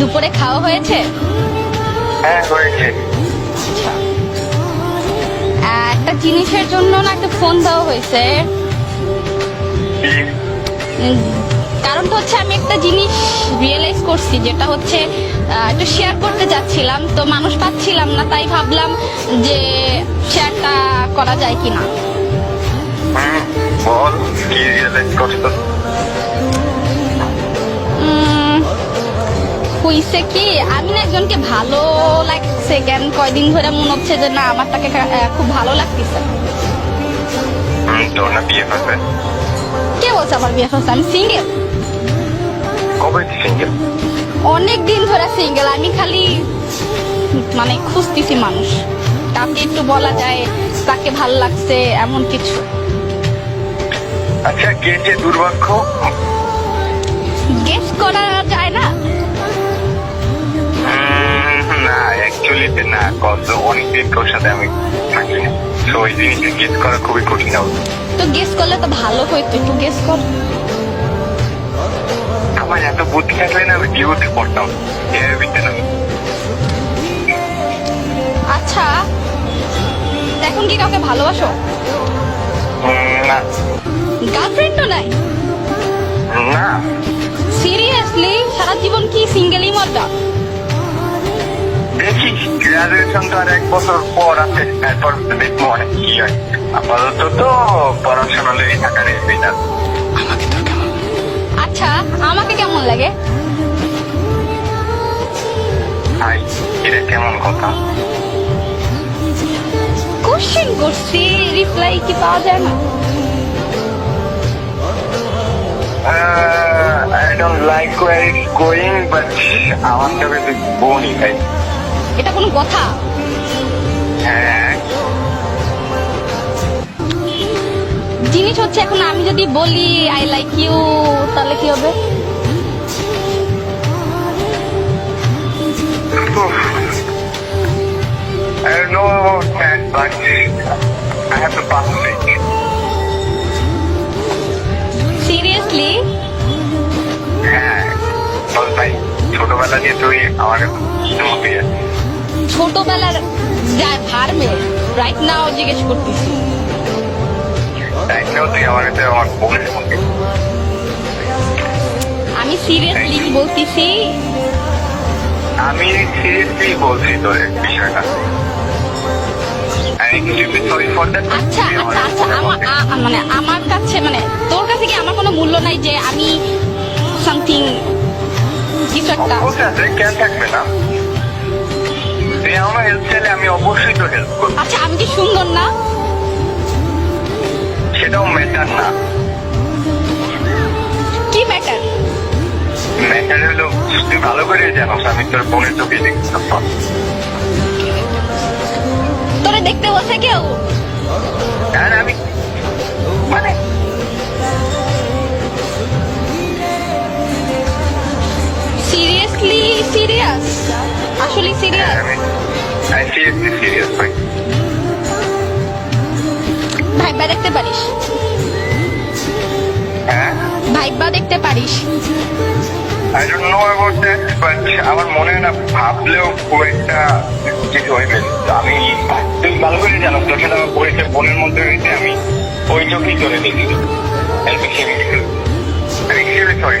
দুপুরে খাওয়া হয়েছে? হ্যাঁ হয়েছে। আচ্ছা। একটা জিনিসের জন্য না একটা ফোন দেওয়া হয়েছে। কি? উম, কারণটা হচ্ছে আমি একটা জিনিস রিয়েলাইজ করছি যেটা হচ্ছে একটু শেয়ার করতে যাচ্ছিলাম তো মানুষ পাচ্ছিলাম না তাই ভাবলাম যে শেয়ারটা করা যায় কিনা। বল কি রিয়েলাইজ হইছে কি আমি না একজনকে ভালো লাগছে কেন? কয়দিন ধরে মনে হচ্ছে যে না আমার তাকে খুব ভালো লাগতেছে। কে বলছে আমার বিয়ে হচ্ছে আমি সিঙ্গেল কবে সিঙ্গেল অনেক দিন ধরে সিঙ্গেল আমি খালি মানে খুঁজতেছি মানুষ। কাউকে একটু বলা যায় তাকে ভালো লাগছে এমন কিছু। আচ্ছা যে দুর্ভাগ্য? গেস করা না কত অনেকদিন তোর সাথে আমি থাকি। না তো ওই জিনিসটা গেস করা খুবই কঠিন হবে। তো গেস করলে তো ভালো হইতো একটু গেস কর। আমার এত বুদ্ধি থাকলে না আমি ডিউতে পড়তাম এর আচ্ছা এখন কি কাউকে ভালোবাসো? না। গার্লফ্রেন্ডও নাই? না। সিরিয়াসলি গ্রাজুয়েশন তো আর এক বছর পর আছে তারপর দেখব অনেক কি হয় আপাতত তো পড়াশোনা লেগে থাকার এটা আচ্ছা আমাকে কেমন লাগে? হাই এটা কেমন কথা কোশ্চেন করছি রিপ্লাই কি পাওয়া যায় না? I don't like war it's going but আমার চোখে তুই বোনই ভাই এটা কোনো কথা? জিনিস হচ্ছে এখন আমি যদি বলি আই লাইক ইউ তাহলে কি হবে? হ্যাঁ ছোটবেলা তুই আমার মতে ছোটবেলার যায় ভার্মে রাইট নাও জিজ্ঞেস করতেছি আমি সিরিয়াসলি বলতেছি আমি সিরিয়াসলি বলছি তোর বিষয়টা আচ্ছা আচ্ছা আচ্ছা আমার মানে আমার কাছে মানে তোর কাছে কি আমার কোনো মূল্য নাই যে আমি সামথিং কিছু একটা কেন থাকবে না তুই আমার হেল্প চাইলে আমি অবশ্যই তো হেল্প করব। আচ্ছা আমি কি সুন্দর না? সেটাও ম্যাটার না। কি ম্যাটার ম্যাটার হলো তুই ভালো করে জানোস আমি তোর বোনের চোখে দেখতাম তোরে দেখতে কেউ? আর আমি মানে সিরিয়াসলি সিরিয়াস আসলে serious I seriously serious viva দেখতে পারিস? হ্যাঁ? ভাইবা দেখতে পারিস? I don't know about that but আমার মনে হয় না ভাবলেও খুব একটা কিছু হইবে তো আমি তুই ভালো করে জানো সাথে আমার পরিচয় বোনের মধ্যে হয়েছে আমি ওই চোখেই চলে দেখি আমি সরি